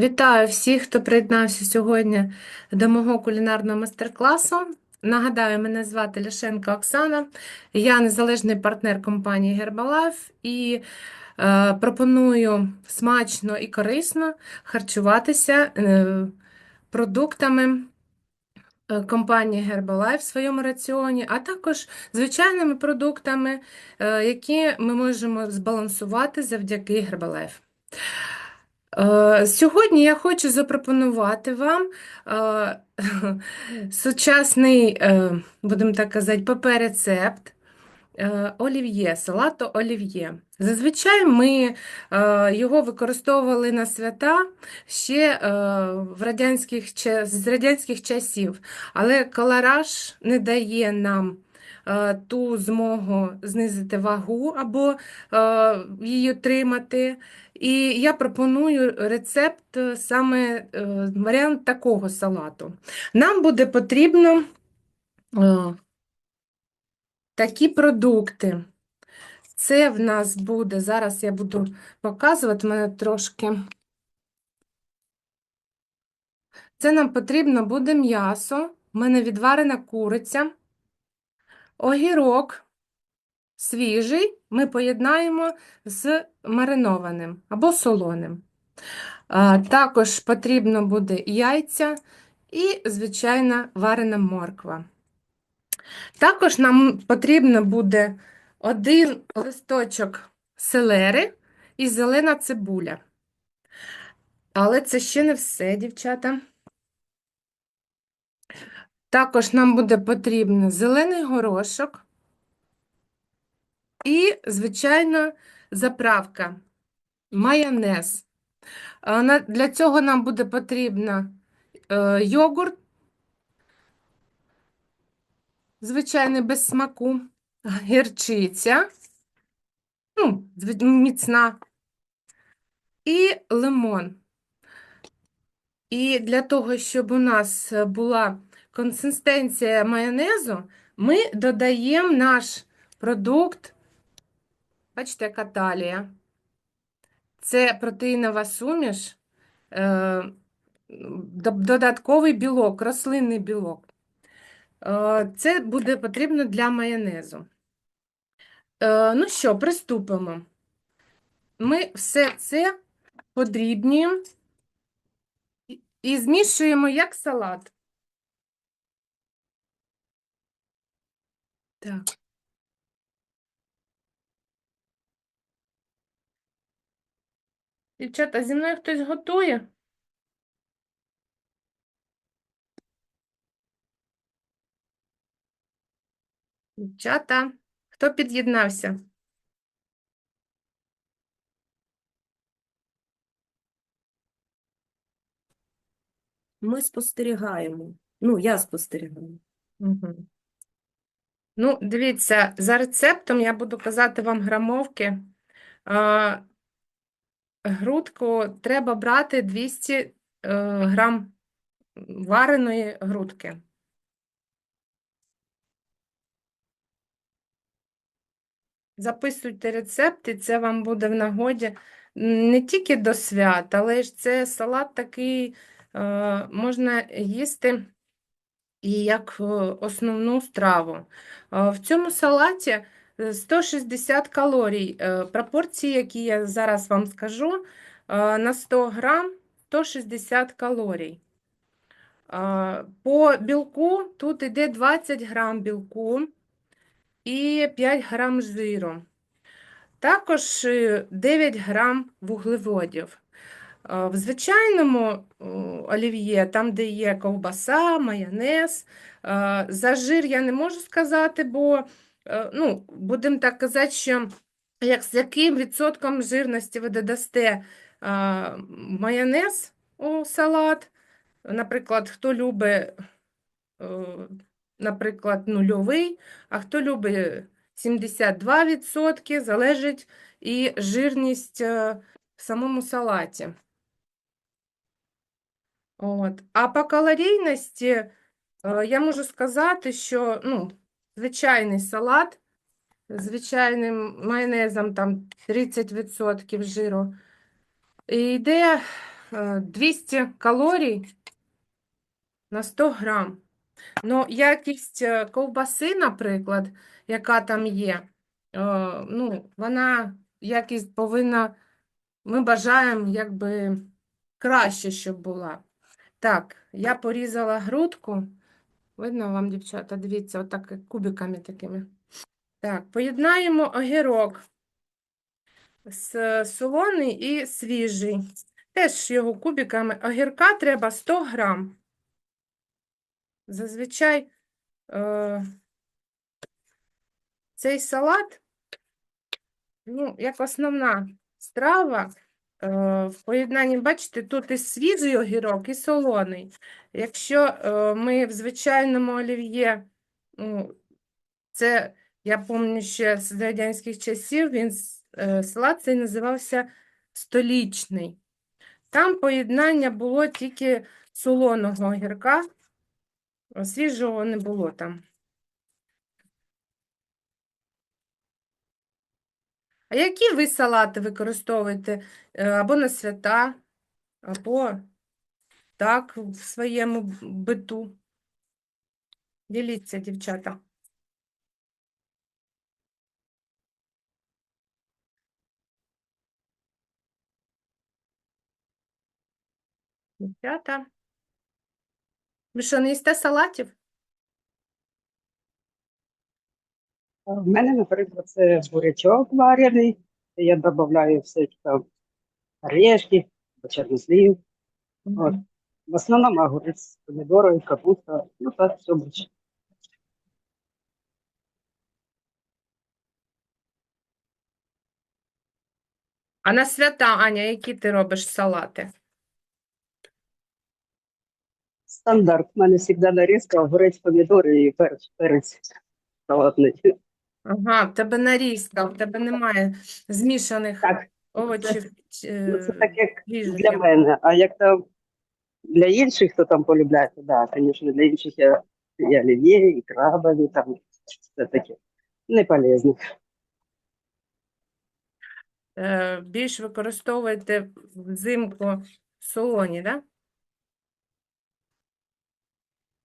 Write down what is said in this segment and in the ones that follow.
Вітаю всіх, хто приєднався сьогодні до мого кулінарного майстер-класу. Нагадаю, мене звати Ляшенко Оксана, я незалежний партнер компанії Herbalife і е, пропоную смачно і корисно харчуватися е, продуктами е, компанії Herbalife в своєму раціоні, а також звичайними продуктами, е, які ми можемо збалансувати завдяки Herbalife. Е, Сьогодні я хочу запропонувати вам е, сучасний, е, будемо так казати, ПП-рецепт е, олів'є, салату олів'є. Зазвичай ми його використовували на свята ще в радянських, з радянських часів, але колораж не дає нам ту змогу знизити вагу або е, її тримати. І я пропоную рецепт е, саме е, варіант такого салату. Нам буде потрібно е, такі продукти. Це в нас буде, зараз я буду показувати, мене трошки. Це нам потрібно буде м'ясо, в мене відварена куриця, огірок свіжий ми поєднаємо з маринованим або солоним. Також потрібно буде яйця і, звичайна, варена морква. Також нам потрібно буде один листочок селери і зелена цибуля. Але це ще не все, дівчата. Також нам буде потрібно зелений горошок і, звичайно, заправка, майонез. Для цього нам буде потрібно е, йогурт, звичайний без смаку, гірчиця, ну, міцна, і лимон. І для того, щоб у нас була консистенція майонезу, ми додаємо наш продукт, бачите, яка талія. Це протеїнова суміш, е, додатковий білок, рослинний білок. Е, Це буде потрібно для майонезу. Е, Ну що, приступимо. Ми все це подрібнюємо і- змішуємо як салат. Так. Дівчата, зі мною хтось готує? Дівчата, хто під'єднався? Ми спостерігаємо. Ну, я спостерігаю. Угу. Ну, дивіться, за рецептом я буду казати вам грамовки. Грудку треба брати 200 е, грам вареної грудки. Записуйте рецепт, і це вам буде в нагоді не тільки до свят, але ж це салат такий е, можна їсти і як е, основну страву. Е, В цьому салаті е, 160 калорій. Е, Пропорції, які я зараз вам скажу, на 100 грам 160 калорій. По білку тут йде 20 грам білку і 5 грам жиру. Також е, 9 грам вуглеводів. Е, В звичайному олів'є, там, де є ковбаса, майонез, е, за жир я не можу сказати, бо, е, ну, будемо так казати, що як, з яким відсотком жирності ви додасте майонез у салат, наприклад, хто любить, наприклад, нульовий, а хто любить 72%, залежить і жирність в самому салаті. От. А по калорійності е, я можу сказати, що ну, звичайний салат звичайним майонезом там 30% жиру і йде е, 200 калорій на 100 грам. Ну, якість е, ковбаси, наприклад, яка там є, ну, вона якість повинна, ми бажаємо, якби краще, щоб була. Так, я порізала грудку. Видно вам, дівчата, дивіться, отак кубиками такими. Так, поєднаємо огірок з солоний і свіжий. Теж його кубиками. Огірка треба 100 грам. Зазвичай е, цей салат, ну, як основна страва, в поєднанні, бачите, тут і свіжий огірок, і солоний. Якщо е, ми в звичайному олів'є, ну, це, я пам'ятаю ще з радянських часів, він, е, салат цей називався столічний. Там поєднання було тільки солоного огірка, свіжого не було там. А які ви салати використовуєте е, або на свята, або так в своєму биту? Діліться, дівчата. Дівчата. Ви що, не їсте салатів? В мене, наприклад, це бурячок варений. Я додаю всякі там орешки, чорнослив. От. В основному огурець, помідори, капуста. Ну так, все більше. А на свята, Аня, які ти робиш салати? Стандарт. У мене завжди нарізка, огурець, помідори і перець, перець салатний. Ага, в тебе нарізка, в тебе немає змішаних Так, овочів. ну, це е, так як для мене. А як там для інших, хто там полюбляє, то да, звісно, для інших я і олів'є, і крабові, там все таке. Не полезно. Е, більш використовуєте взимку солоні, да?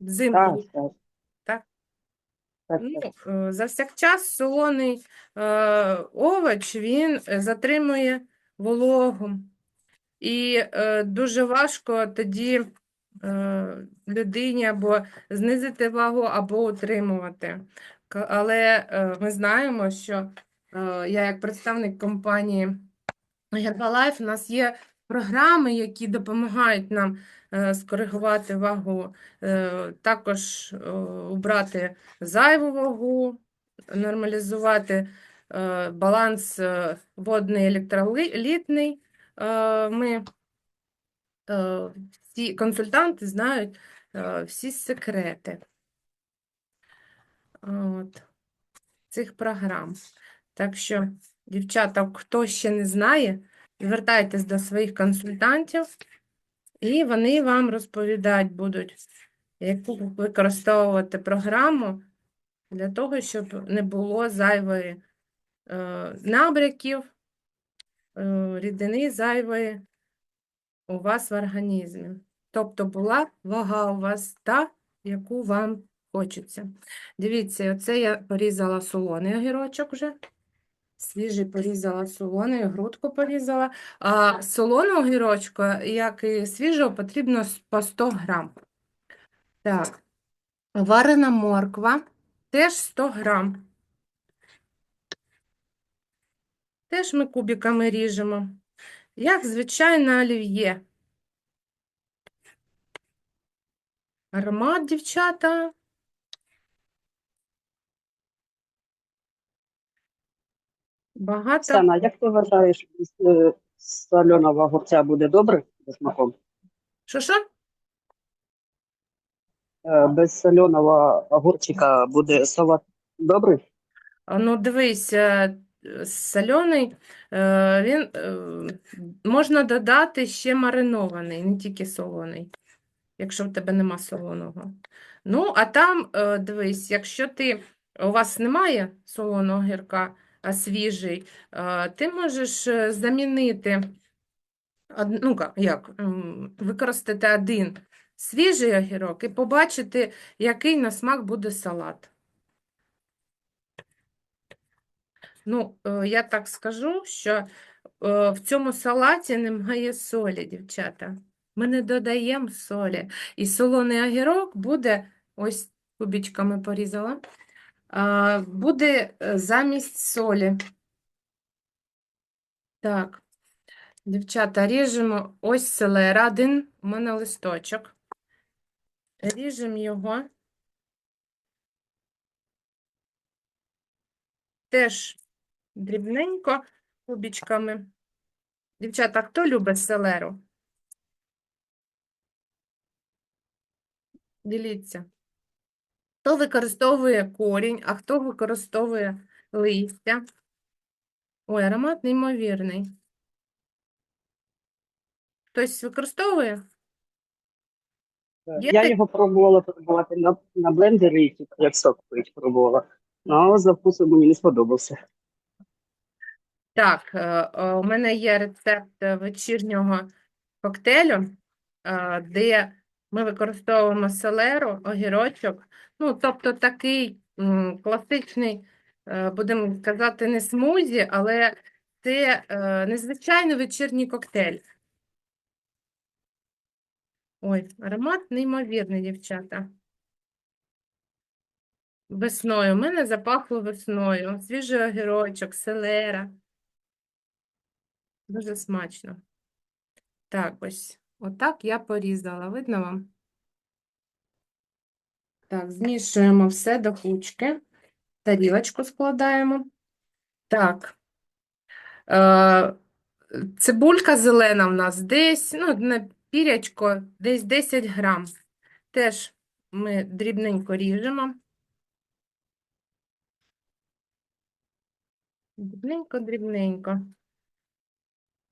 Взимку. Так. Так. Ну, е, завсякчас солоний е, овоч, він затримує вологу. І е, дуже важко тоді е, людині або знизити вагу, або утримувати. Але е, ми знаємо, що е, я як представник компанії Herbalife, у нас є програми, які допомагають нам е, скоригувати вагу, е, також е, убрати зайву вагу, нормалізувати баланс водний електролітний. Ми всі консультанти знають всі секрети от, цих програм. Так що, дівчата, хто ще не знає, звертайтесь до своїх консультантів, і вони вам розповідають будуть, яку використовувати програму для того, щоб не було зайвої е, набряків, е, рідини зайвої у вас в організмі. Тобто була вага у вас та, яку вам хочеться. Дивіться, оце я порізала солоний огірочок вже. Свіжий порізала солоний, грудку порізала. А солоного огірочка, як і свіжого, потрібно по 100 грам. Так, варена морква теж 100 грам. Теж ми кубиками ріжемо. Як звичайне олів'є. Аромат, дівчата. Багато. Оксана, як ти вважаєш, е, соленого огурця буде добре за смаком? Що що? Е, Без соленого огурчика буде салат добрий? Ну, дивись, е, е, е, він е, можна додати ще маринований, не тільки солоний, якщо в тебе нема солоного. Ну, а там, е, дивись, якщо ти, у вас немає солоного гірка, свіжий, ти можеш е, замінити ну як, використати один свіжий огірок і побачити, який на смак буде салат. Ну, е, я так скажу, що е, в цьому салаті немає солі, дівчата. Ми не додаємо солі. І солоний огірок буде, ось кубічками порізала, буде е, замість солі. Так, дівчата, ріжемо ось селера, один у мене листочок. Ріжемо його. Теж дрібненько, кубічками. Дівчата, хто любить селеру? Діліться. Хто використовує корінь, а хто використовує листя? Ой, аромат неймовірний. Хтось використовує? Є Я так- його пробувала пробувати на, на блендері, як сок пить пробувала. Ну, але за вкусом мені не сподобався. Так, е, е, у мене є рецепт е, вечірнього коктейлю, е, де ми використовуємо селеру, огірочок. Ну, тобто такий класичний, е, будемо казати, не смузі, але це е, незвичайний вечірній коктейль. Ой, аромат неймовірний, дівчата. Весною. У мене запахло весною. Свіжий огірочок, селера. Дуже смачно. Так, ось. Отак я порізала. Видно вам? Так, змішуємо все до кучки. Тарілочку складаємо. Так. Е, цибулька зелена в нас десь, ну, на пірячко, десь 10 грам. Теж ми дрібненько ріжемо. Дрібненько, дрібненько.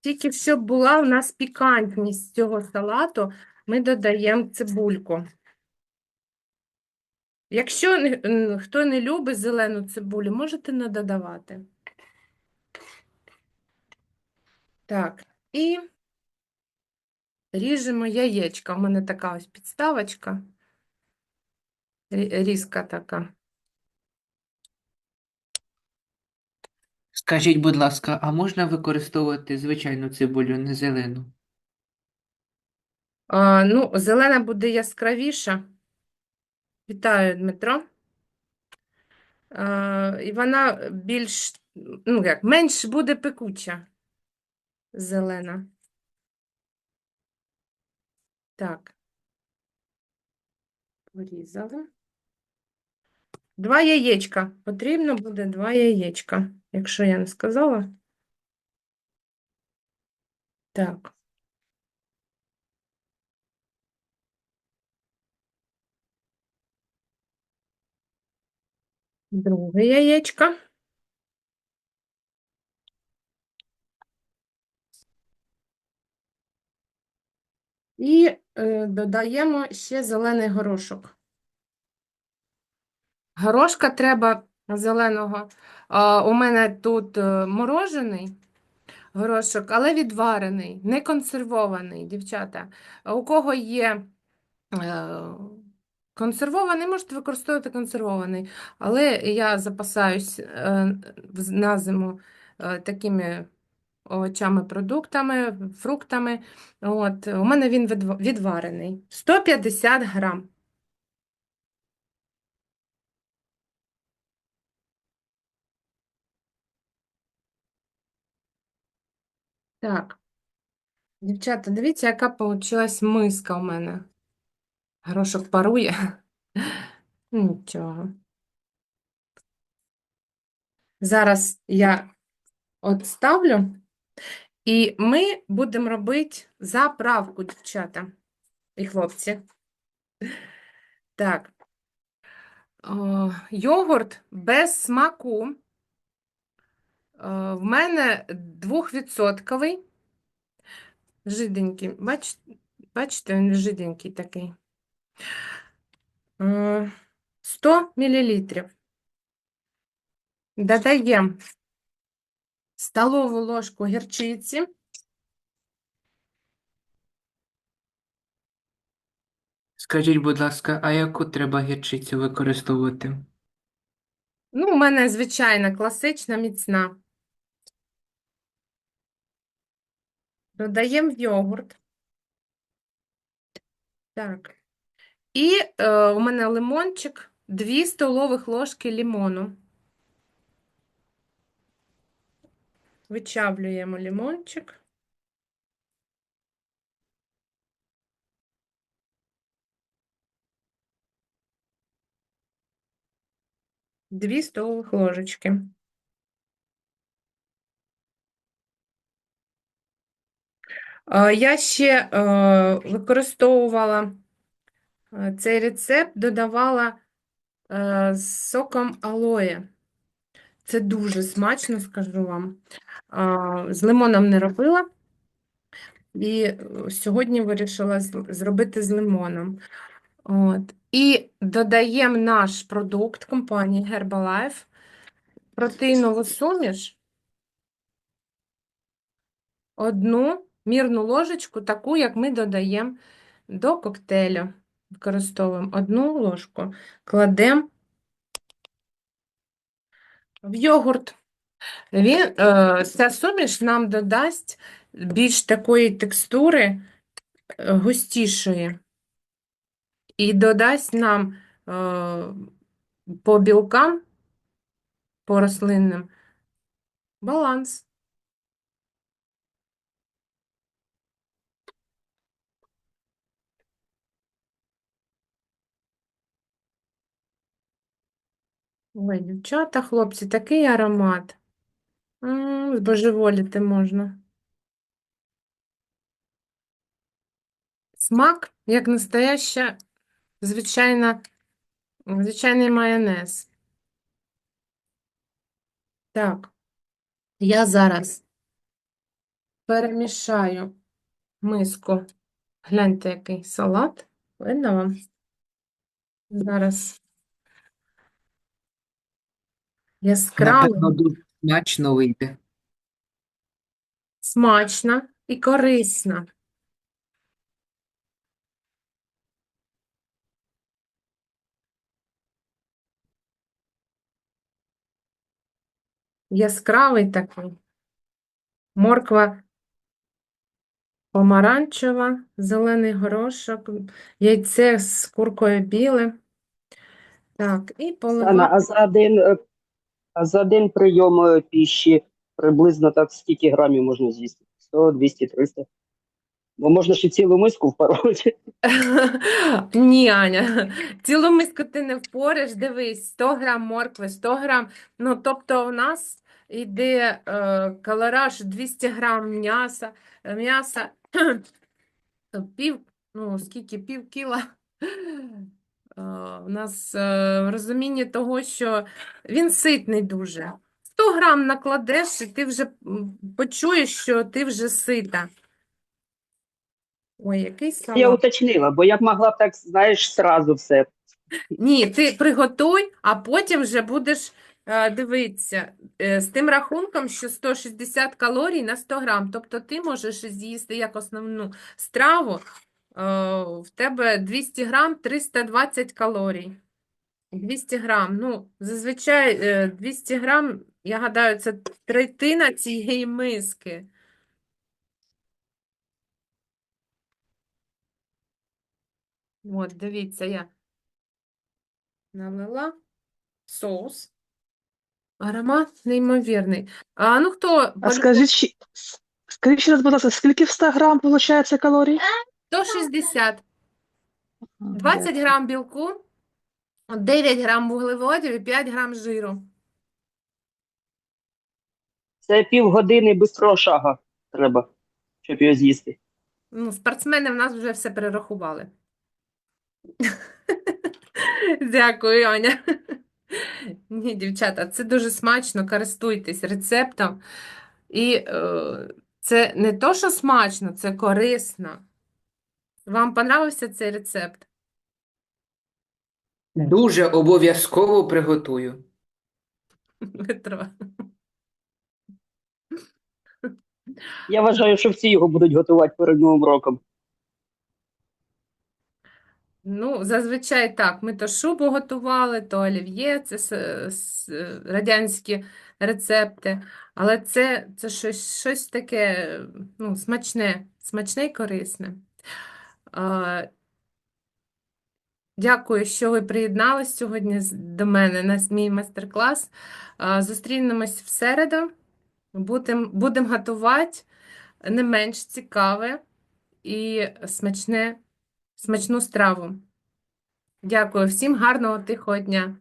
Тільки щоб була у нас пікантність цього салату, ми додаємо цибульку. Якщо хто не любить зелену цибулю, можете не додавати. Так, і ріжемо яєчка. У мене така ось підставочка. Різка така. Скажіть, будь ласка, а можна використовувати звичайну цибулю, не зелену? А, ну, зелена буде яскравіша. Вітаю, Дмитро. А, і вона більш, ну як, менш буде пекуча. Зелена. Так. Порізали. Два яєчка. Потрібно буде два яєчка, якщо я не сказала. Так. Друге яєчко. І е, додаємо ще зелений горошок. Горошка треба зеленого. А, у мене тут е, морожений горошок, але відварений, не консервований, дівчата. У кого є е, консервований, можете використовувати консервований. Але я запасаюсь е, на зиму такими овочами, продуктами, фруктами. От, у мене він відварений. 150 грам. Так. Дівчата, дивіться, яка получилась миска у мене. Горошок парує. Нічого. Зараз я отставлю, і ми будемо робити заправку, дівчата і хлопці. Так. О, йогурт без смаку. Е, в мене двохвідсотковий. Жиденький. Бачите, бачите, він жиденький такий. Е, 100 мл. Додаємо столову ложку гірчиці. Скажіть, будь ласка, а яку треба гірчицю використовувати? Ну, у мене звичайна класична міцна. Додаємо йогурт. Так. І е, у мене лимончик, 2 столових ложки лимону. Вичавлюємо лимончик. Дві столових ложечки. Я ще е, використовувала е, цей рецепт, додавала е, з соком алоє. Це дуже смачно, скажу вам. З лимоном не робила. І е, сьогодні вирішила зробити з лимоном. От. І додаємо наш продукт компанії Herbalife, протеїнову суміш, одну мірну ложечку, таку, як ми додаємо до коктейлю. Використовуємо одну ложку, кладемо в йогурт. Він, е, ця суміш нам додасть більш такої текстури, е, густішої. І додасть нам е, по білкам, по рослинним, баланс. Ой, дівчата, хлопці, такий аромат. М, Збожеволіти можна. Смак, як настояща, звичайна, звичайний майонез. Так, я зараз перемішаю миску. Гляньте, який салат. Видно вам? Зараз яскравий, Напевно, дуже смачно вийде. смачна і корисна. Яскравий такий. Морква помаранчева, зелений горошок, яйце з куркою біле. Так, і Оксана, а за один, е, за один прийом піші приблизно так скільки грамів можна з'їсти? 100, 200, 300? Бо можна ще цілу миску впорoti. Ні, Аня, цілу миску ти не впориш. Дивись, 100 грам моркви, 100 грам. Ну, тобто у нас йде е, калораж 200 грам м'яса, м'яса, пів, ну, скільки, пів кіла. Е, у нас е, розуміння того, що він ситний дуже. 100 грам накладеш, і ти вже почуєш, що ти вже сита. Ой, який Я уточнила, бо я б могла б так, знаєш, сразу все. Ні, ти приготуй, а потім вже будеш е, дивитися е, з тим рахунком, що 160 калорій на 100 грам. Тобто ти можеш з'їсти як основну страву, е, в тебе 200 грам 320 калорій. 200 грам. Ну, зазвичай е, 200 грам, я гадаю, це третина цієї миски. От, дивіться, я налила соус. Аромат неймовірний. А ну хто А скажіть, скажіть ще раз, будь ласка, скільки в 100 грам виходить калорій? 160, 20 грам білку, 9 грам вуглеводів і 5 грам жиру. Це півгодини бистрого шага треба, щоб його з'їсти. Ну, спортсмени в нас вже все перерахували. Дякую, Аня. Ні, дівчата, це дуже смачно, користуйтесь рецептом. І е, це не то, що смачно, це корисно. Вам понравився цей рецепт? Дуже обов'язково приготую. Петро? Я вважаю, що всі його будуть готувати перед Новим роком. Ну, зазвичай так. Ми то шубу готували, то олів'є, це с- с- радянські рецепти. Але це, це щось, щось таке ну, смачне, смачне і корисне. Дякую, що ви приєднались сьогодні до мене на мій майстер-клас. Зустрінемось в середу. Будемо будем готувати не менш цікаве і смачне, смачну страву. Дякую всім, гарного тихого дня.